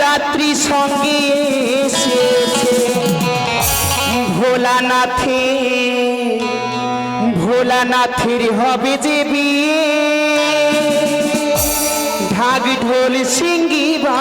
যাত্রী সঙ্গে এসেছে। ভোলানাথে ভোলানাথের হবে যে বিয়ে। ঢাক ঢোল সিঙ্গিবা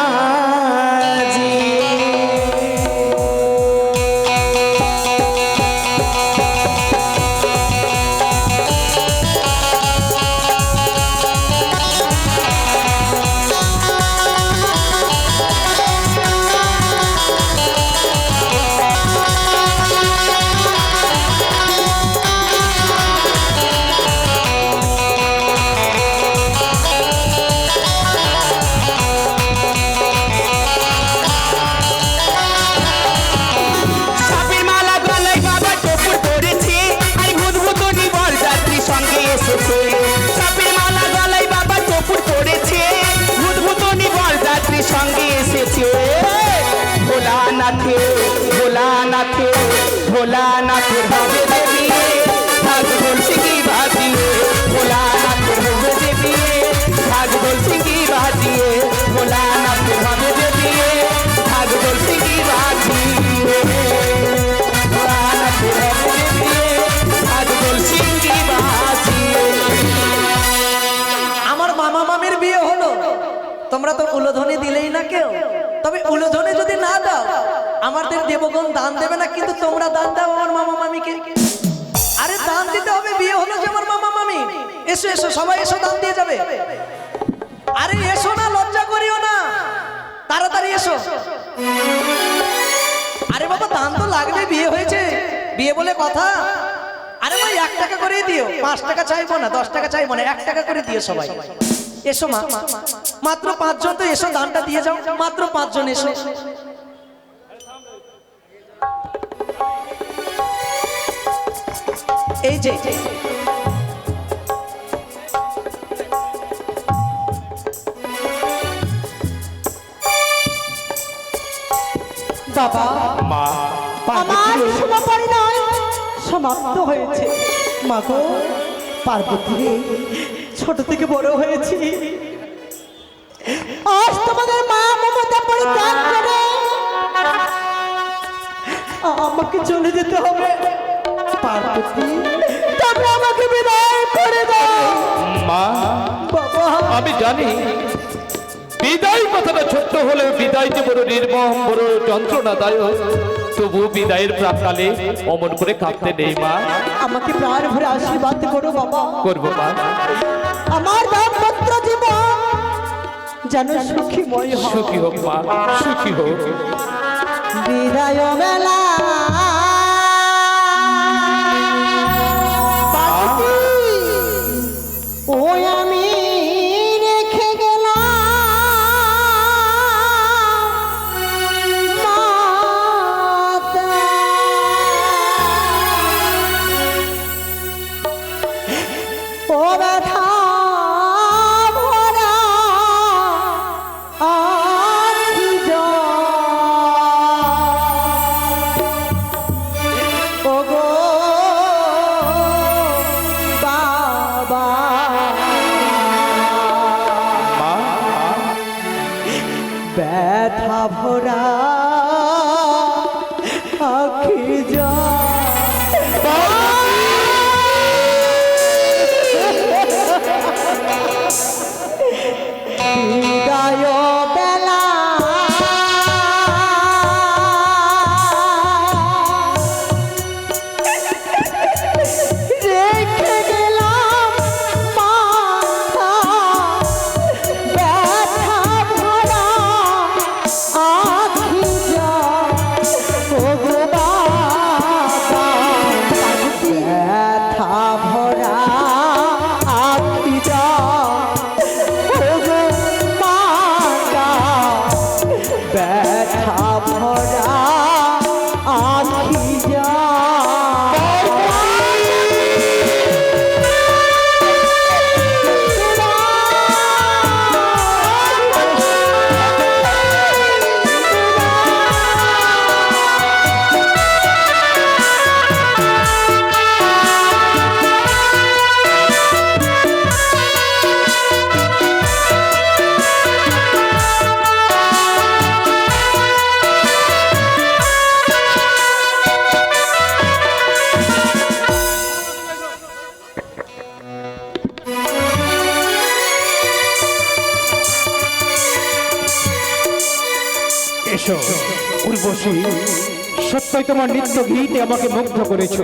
এসেছে ভোলানাথে ভোলানাথে ভোলানাথের যে বিয়ে ভাগ বলছে কি বাজিয়ে ভোলানাথের যে বিয়ে ভাগ বলছে কি বাজিয়ে ভোলানাথের যে বিয়ে ভাগ বলছে কি বাজিয়ে ভোলানাথের যে বিয়ে ভাগ বলছে কি বাজিয়ে আমার মামা মামির বিয়ে হলো। তোমরা তো উলোধনে দিলেই না কেউ। তবে উলোধনে যদি না দাও, আমাদের দেবগণ দান দেবে না, কিন্তু তোমরা দান দাও আমার মামা মামিকে। আরে দান দিতে হবে, বিয়ে হলো যে আমার মামা মামি। এসো এসো, সবাই এসো, দান দিয়ে যাবে। আরে এসো না, লজ্জা করিও না। তাড়াতাড়ি এসো। আরে বাবা, দান তো লাগবে, বিয়ে হয়েছে। বিয়ে বলে কথা। আরে ভাই, এক টাকা করেই দিও। পাঁচ টাকা চাইব না, দশ টাকা চাইব না, এক টাকা করে দিও সবাই। এসো মা। মাত্র পাঁচজন তো এসো দানটা দিয়ে যাও। মাত্র পাঁচজন এসো। এই যে। বাবা মা আমার শুভপরিণয় সমাপ্ত হয়েছে। মাগো পার্বতী ছোট থেকে বড় হয়েছি। আজ তোমাদের মা মমতা পরিত্যাগ করে। আমাকে চলে যেতে হবে। পার্বতী তবে আমাকে বিদায় করে দাও। মা বাবা। আমি জানি বিদায় কথাটা ছোট্ট হলেও বিদায় যে বড় নির্মম বড় যন্ত্রণাদায়ক তবু বিদায়ের প্রাকালে অমন করে কাঁদতে নেই মা। আমাকে প্রাণ ভরে আশীর্বাদ করো বাবা। করব মা। যেন সুখীময় সুখী হোক মা সুখী হোক। বিদায় বেলা ব্যথা ভরা আখি বিদায় বেলা Amor. উর্বশী সত্যই তোমার নিত্য গীতে আমাকে মুগ্ধ করেছ।